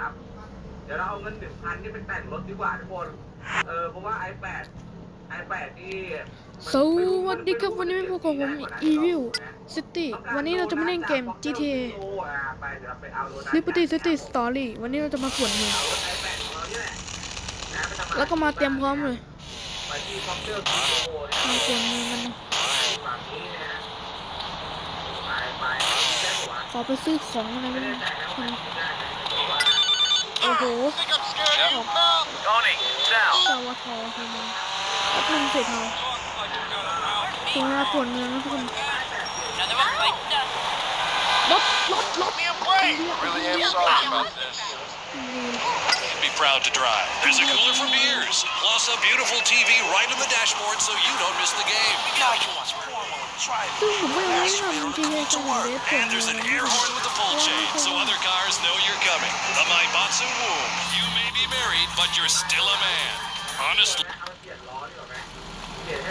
ครับ เดี๋ยวเราเอาเงินหนึ่งพันนี่ไปแต่งรถดีกว่าทุกคน เออเพราะว่า i8 i8 นี่มันสวัสดีครับวันนี้พบกับผม Evil City วันนี้เราจะมาเล่นเกม GTA ไปเดี๋ยวเราไปเอาโลนัส Liberty City Story วันนี้เราจะมาป่วนเมืองเอารถ i8 ของเรานี่แหละนะไปทำอะไรแล้วก็มาเตรียมพร้อมเลยไปที่คอมพิวเตอร์สตูดิโอเนี่ยมาเตรียมเมืองกันนะฝั่งนี้นะฮะไปไปแจ้งหัวขอไปซื้อของอะไรไม่กัน โอ้โห Tony, down. สวทใช่ไหมแล้วมันเสร็จเทาถึงเวลาป่วนเมืองแล้วทุกคนรถรถรถ Me a break. Really am sorry about this. Be proud to drive. There's a cooler for beers, plus a beautiful TV right on the dashboard so you don't miss the game. Now you want some promo. Try ซึ่งผมไม่รู้ Master ว่า Rail มัน on จะ the ยัง commute จะ to เด work. ทป่วน And เมือ there's ง an นะ air horn with a full chain so other cars know you're coming. The Maibatsu Woom. You may be married, but you're still a man. Honestly. เอาเปลี่ยนล้อดีกว่าไหมเปลี่ยนใ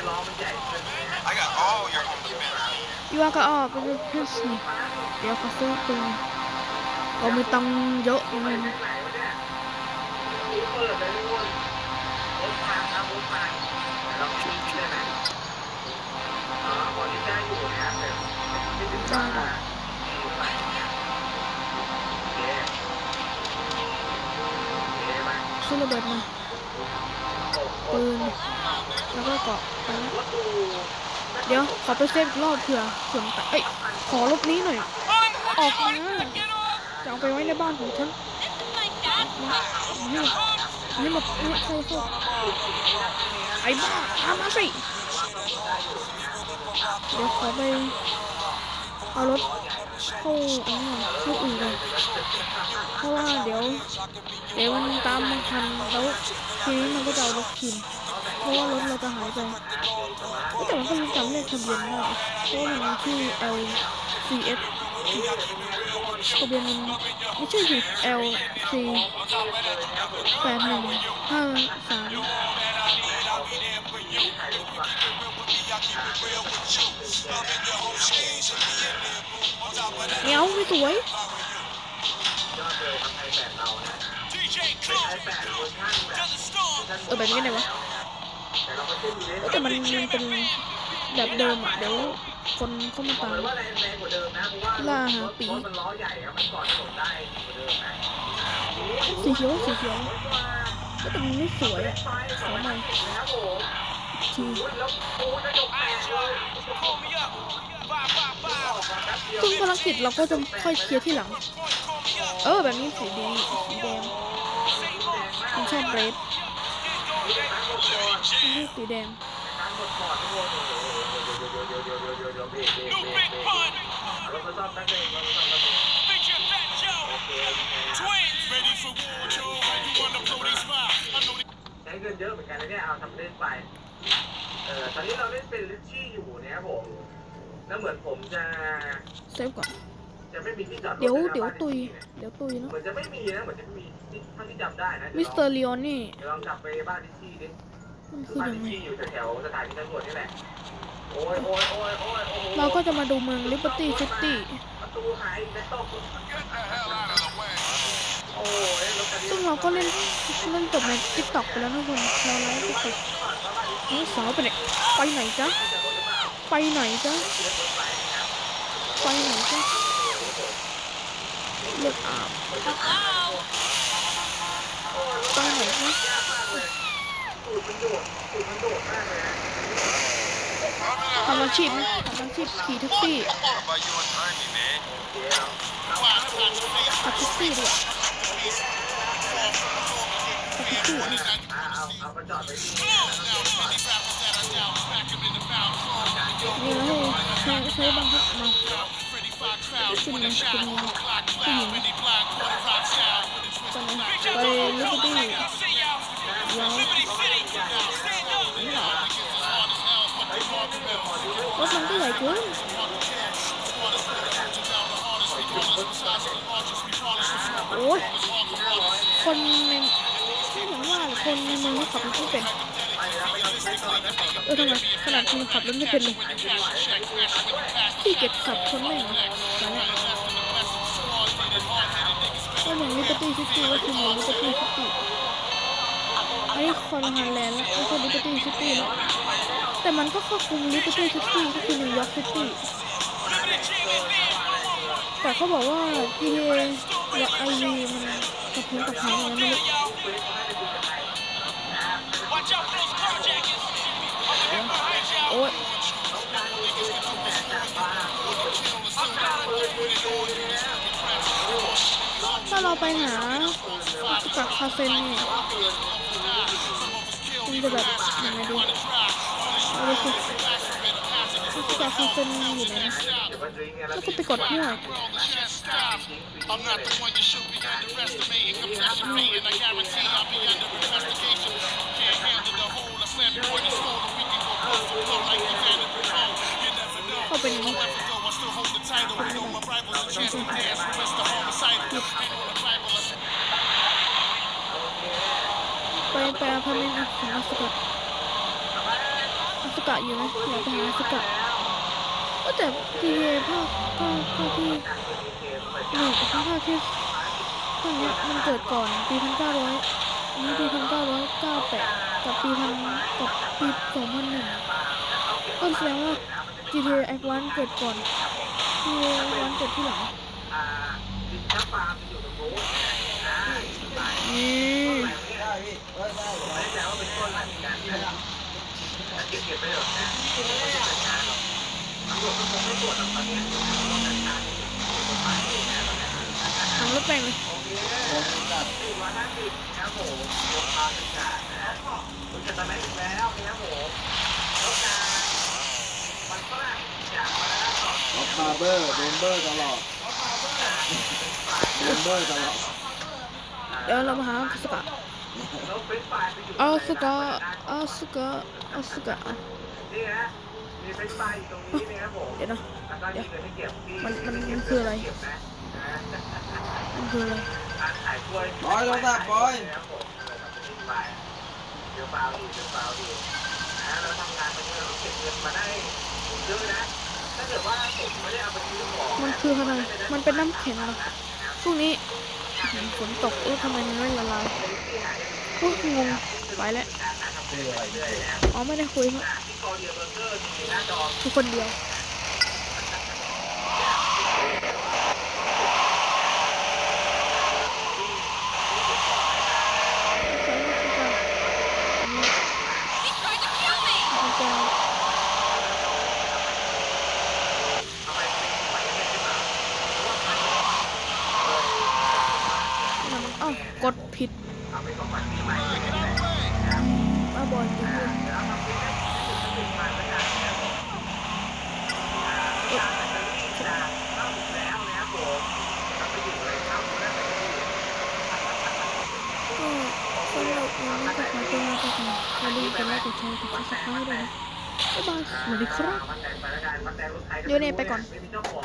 ไม่ถึงจ้านเท่าไหร่เนี่ยโอเคโอเคมาซื้อระเบิดมาปืนแล้วก็เกาะไปแล้วรถดูเดี๋ยว ขอไปเซฟรอบเผื่อเผื่อมันตายเอ้ยขอรถนี้หน่อย ออกมาจะเอาไปไว้ในบ้านของฉันนี่นี่มานี่ใครเข้าไอ้บ้าตามมาสิเดี๋ยวขอไป เอารถเข้าอันนี้ก่อนเข้าอู่ก่อนเพราะว่าเดี๋ยวเดี๋ยวมันตามมาทันแล้วทีนี้มันก็จะเอารถคืนเพราะว่ารถเราจะหายไปแต่มันก็ยังจำเลขทะเบียนได้เพราะมันชื่อ L C S ทะเบียนมันไม่ใช่สิ L C แปดหนึ่งห้าสาม เหนียวไม่สวยยอดเลยทำไอแปดเรานะ DJ เป็นไอแปดเวอร์ชันแบบเออแบบนี้ไงวะแต่เราก็ขึ้นอยู่ในเอ้ยแต่มันมันเป็นแบบเดิมอะเดี๋ยวคนเข้ามาบอกตามเลยว่าแรงแรงกว่าเดิมนะเพราะว่าล่าหารถปีรถมันล้อใหญ่ครับมันก่อนถนนได้ดีกว่าเดิมนะสีเขียวสีเขียวก็แต่มันไม่สวยอะขอใหม่นะครับผมที ซึ่งภารกิจเราก็จะค่อยเคลียร์ที่หลัง เออ แบบนี้สีดีสีแดงผมชอบเรดนี่สีแดงเดี๋ยวเดี๋ยวเดี๋ยวเดี๋ยวเดี๋ยวเดี๋ยวเบรกเบรก New เบรก big เบรก pun. เราไปซ่อมแป๊บนึงเราไปซ่อมแป๊บนึง Feature Fat Joe. โอเคนะครับ Twins. Ready for war, Joe. You wanna blow these vibes. I know ใช้เงินเยอะเหมือนกันนะเนี่ยเอาทำเล่นไป เออตอนนี้เราเล่นเป็นลิชชี่อยู่นะครับผม แล้วเหมือนผมจะเซฟก่อน จะไม่มีที่จอดรถเดี๋ยวนะครับเดี๋ยวบ้านตุยลิชชี่เนี่เดี๋ยวตุยเนาะเหมือนจะไม่มีนะเหมือนจะไม่มีที่เท่าที่จำได้นะมิเดี๋ยวสเตอร์ลีออนนี่เดี๋ยวลองกลับไปบ้านลิชชี่ดิมันคือบ้านยัลิงชไงชี่อยู่แถวๆสถานีตำรวจนี่แหละโอ้ยโอ้ยโอ้ยโอ้ยโอ้โหเราก็จะมาดูเมืองลิเบอร์ตี้ซิตี้ประตูหายอีกแล้ว Get the hell out of the way. โอ้ยรถคันนี้ซึ่งเราก็เล่นเล่นจบในทิกตอกไปแล้วทุกคนเราไลฟ์ทิกตอกน้องสาวไปไหนไปไหนจ๊ะ ไปไหนจ๊ะไปไหนจ๊ะเลือดอาบไปไหนจ๊ะสูตรมันโดดสูตรมันโดดมากเลยนะทำอาชีพไหมทำอาชีพขี่แท็กซี่ขับแท็กซี่ด้วยขับแท็กซี่เอาเอาเอามาจอดไว้ที่ นี่นะแล้วก็จอดนี่แล้วให้ใช้ใช้บังคับมาขึ้นมาขึ้นมาผู้หญิงไปไหนไปลิเบอร์ตี้แล้วรถมันก็ใหญ่เกินโอ้ยคนในไม่ถึงว่าคนในเมืองที่ขับรถไม่เป็น เออทำไมขนาดคุณขับรถไม่เป็นเลยที่เก็บขับคนไม่เหรอไปแล้วก็เหมือนลิเบอร์ตี้ซิตี้ก็คือเหมือนลิเบอร์ตี้ซิตี้ไอ้คอนฮาแลนด์แล้วไม่ใช่ลิเบอร์ตี้ซิตี้แล้วแต่มันก็ครอบคลุมลิเบอร์ตี้ซิตี้ก็คือนิวยอร์กซิตี้แต่เขาบอกว่า GTA และ IV มันกระพุ้งกระพังอะไรไม่รู้ โอ๊ยถ้าเราไปหาสกัดคาเฟนเนี่ยมันจะแบบยังไงดีเอาดูสิสกัดคาเฟนอยู่ไหนะเดี๋ยวมาดเนี่ยแล้วแล้วก็ไปกดมั่ว I'm not the one you should be underestimating. I'm fascinating. I guarantee I'll be under ไปไปอพาร์ตเมนต์ของอาสกะอาสกะอยู่นะอยากไปหาอาสกะก็แต่ GTA ภาคภาคภาคที่หนึ่งกับภาคที่ภาคนี้มันเกิดก่อนปีพันเก้าร้อยอันนี้ปีพันเก้าร้อยเก้าแปดกับปีพันกับปีสองพันหนึ่งก็แสดงว่า GTA Advance เกิดก่อน GTA Advance เกิดที่หลังอ่าดิน น้ำปลามันอยู่ตรงโน้นนะนี่ไม่แน่ใจว่าเป็นต้นอะไรเหมือนกันนะเก็บเก็บไปเถอะนะไม่ได้จัดการหรอกตำรวจก็คงไม่ตรวจหรอกตอนนี้ต้องจัดการกฎหมายเองนะตอนนี้ทำรถแปลงเลยโอเคสี่ร้อยห้าสิบนะครับผมรถพาสัญญานะคุณจะตำแหน่งอีกแล้วนะครับผมรถนามันฝรั่งจากมาแล้วต่อรถบาร์เบอร์เดนเบอร์ตลอดเดนเบอร์ตลอดเดี๋ยวเรามาหาอาสกะแล้ว เป็นฝ่ายไปอยู่อาสกะอาสกะอาสกะนี่ฮะมีเป็นฝ่ายอยู่ตรงนี้นะครับผมเดี๋ยวนะแล้วก็มีเงินให้เก็บที่มันมันมันคืออะไรเก็บนะนะมันคืออะไรการขายกล้วยบอยโทรศัพท์บอยนะครับผมอะไรแบบนี้ไปเดี๋ยวเปล่าดีเดี๋ยวเปล่าดีนะเราทำงานไปเนี่ยเราเก็บเงินมาได้เยอะนะถ้าเกิดว่าผมไม่ได้เอาไปซื้อของมันคืออะไรมันเป็นน้ำแข็งเหรอพรุ่งนี้ฝนตกเออทำไมมันไม่ละลาย โอ้ยงงไปแล้วอ๋อไม่ได้คุยครับที่กอเดียเบอร์เกอร์มีหน้าคือคนเดียวอ้าวกดผิด ป้าบอลจะพูดเอ๊ะก็สำหรับวันนี้ก็ขอตัวลาไปก่อนอย่าลืมกดไลค์กดแชร์กดซับสไครต์ด้วยนะบ๊ายบายสวัสดีครับยวเนไปก่อน